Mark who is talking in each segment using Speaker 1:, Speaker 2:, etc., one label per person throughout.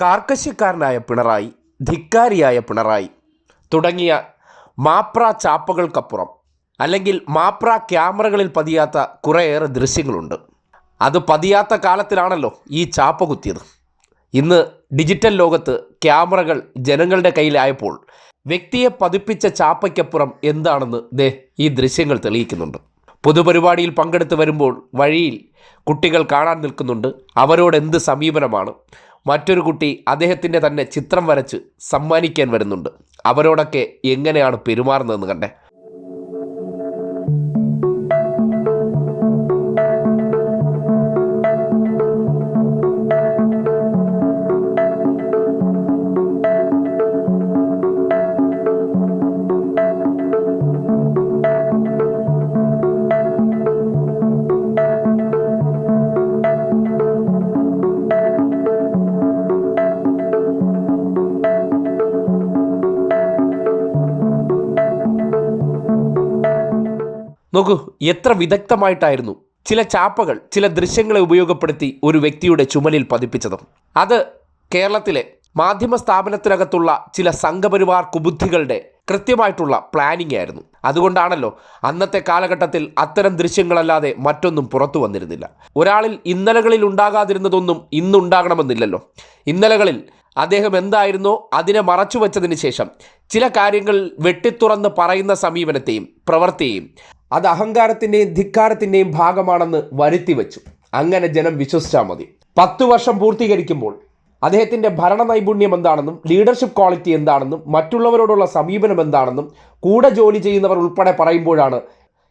Speaker 1: കാർക്കശ്യക്കാരനായ പിണറായി ധിക്കാരിയായ പിണറായി തുടങ്ങിയ മാപ്ര ചാപ്പകൾക്കപ്പുറം അല്ലെങ്കിൽ മാപ്ര ക്യാമറകളിൽ പതിയാത്ത കുറേയേറെ ദൃശ്യങ്ങളുണ്ട്. അത് പതിയാത്ത കാലത്തിലാണല്ലോ ഈ ചാപ്പ കുത്തിയത്. ഇന്ന് ഡിജിറ്റൽ ലോകത്ത് ക്യാമറകൾ ജനങ്ങളുടെ കയ്യിലായപ്പോൾ വ്യക്തിയെ പതിപ്പിച്ച ചാപ്പയ്ക്കപ്പുറം എന്താണെന്ന് ദേ ഈ ദൃശ്യങ്ങൾ തെളിയിക്കുന്നുണ്ട്. പൊതുപരിപാടിയിൽ പങ്കെടുത്ത് വരുമ്പോൾ വഴിയിൽ കുട്ടികൾ കാണാൻ നിൽക്കുന്നുണ്ട്. അവരോട് എന്ത് സമീപനമാണ്? മറ്റൊരു കുട്ടി അദ്ദേഹത്തിന്റെ തന്നെ ചിത്രം വരച്ച് സമ്മാനിക്കാൻ വരുന്നുണ്ട്. അവരോടൊക്കെ എങ്ങനെയാണ് പെരുമാറുന്നതെന്ന് കണ്ടേ? നോക്കൂ എത്ര വിദഗ്ധമായിട്ടായിരുന്നു ചില ചാപ്പകൾ ചില ദൃശ്യങ്ങളെ ഉപയോഗപ്പെടുത്തി ഒരു വ്യക്തിയുടെ ചുമലിൽ പതിപ്പിച്ചത്. അത് കേരളത്തിലെ മാധ്യമ സ്ഥാപനത്തിനകത്തുള്ള ചില സംഘപരിവാർ കുബുദ്ധികളുടെ കൃത്യമായിട്ടുള്ള പ്ലാനിംഗ് ആയിരുന്നു. അതുകൊണ്ടാണല്ലോ അന്നത്തെ കാലഘട്ടത്തിൽ അത്തരം ദൃശ്യങ്ങളല്ലാതെ മറ്റൊന്നും പുറത്തു വന്നിരുന്നില്ല. ഒരാളിൽ ഇന്നലകളിൽ ഉണ്ടാകാതിരുന്നതൊന്നും ഇന്നുണ്ടാകണമെന്നില്ലല്ലോ. ഇന്നലകളിൽ അദ്ദേഹം എന്തായിരുന്നോ? അതിനെ മറച്ചു വച്ചതിന് ശേഷം ചില കാര്യങ്ങൾ വെട്ടിത്തുറന്ന് പറയുന്ന സമീപനത്തെയും പ്രവൃത്തിയെയും അത് അഹങ്കാരത്തിന്റെയും ധിക്കാരത്തിന്റെയും ഭാഗമാണെന്ന് വരുത്തി വെച്ചു. അങ്ങനെ ജനം വിശ്വസിച്ചാൽ മതി. പത്തു വർഷം പൂർത്തീകരിക്കുമ്പോൾ അദ്ദേഹത്തിന്റെ ഭരണ നൈപുണ്യം എന്താണെന്നും ലീഡർഷിപ്പ് ക്വാളിറ്റി എന്താണെന്നും മറ്റുള്ളവരോടുള്ള സമീപനം എന്താണെന്നും കൂടെ ജോലി ചെയ്യുന്നവർ ഉൾപ്പെടെ പറയുമ്പോഴാണ്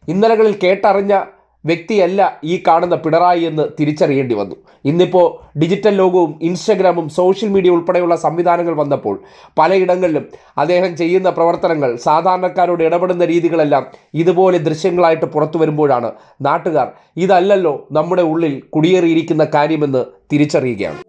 Speaker 1: ഇന്നലകളിൽ കേട്ടറിഞ്ഞ വ്യക്തിയല്ല ഈ കാണുന്ന പിണറായി എന്ന് തിരിച്ചറിയേണ്ടി വന്നു. ഇന്നിപ്പോൾ ഡിജിറ്റൽ ലോകവും ഇൻസ്റ്റഗ്രാമും സോഷ്യൽ മീഡിയ ഉൾപ്പെടെയുള്ള സംവിധാനങ്ങൾ വന്നപ്പോൾ പലയിടങ്ങളിലും അദ്ദേഹം ചെയ്യുന്ന പ്രവർത്തനങ്ങൾ സാധാരണക്കാരോട് ഇടപെടുന്ന രീതികളെല്ലാം ഇതുപോലെ ദൃശ്യങ്ങളായിട്ട് പുറത്തു വരുമ്പോഴാണ് നാട്ടുകാർ ഇതല്ലല്ലോ നമ്മുടെ ഉള്ളിൽ കുടിയേറിയിരിക്കുന്ന കാര്യമെന്ന് തിരിച്ചറിയുകയാണ്.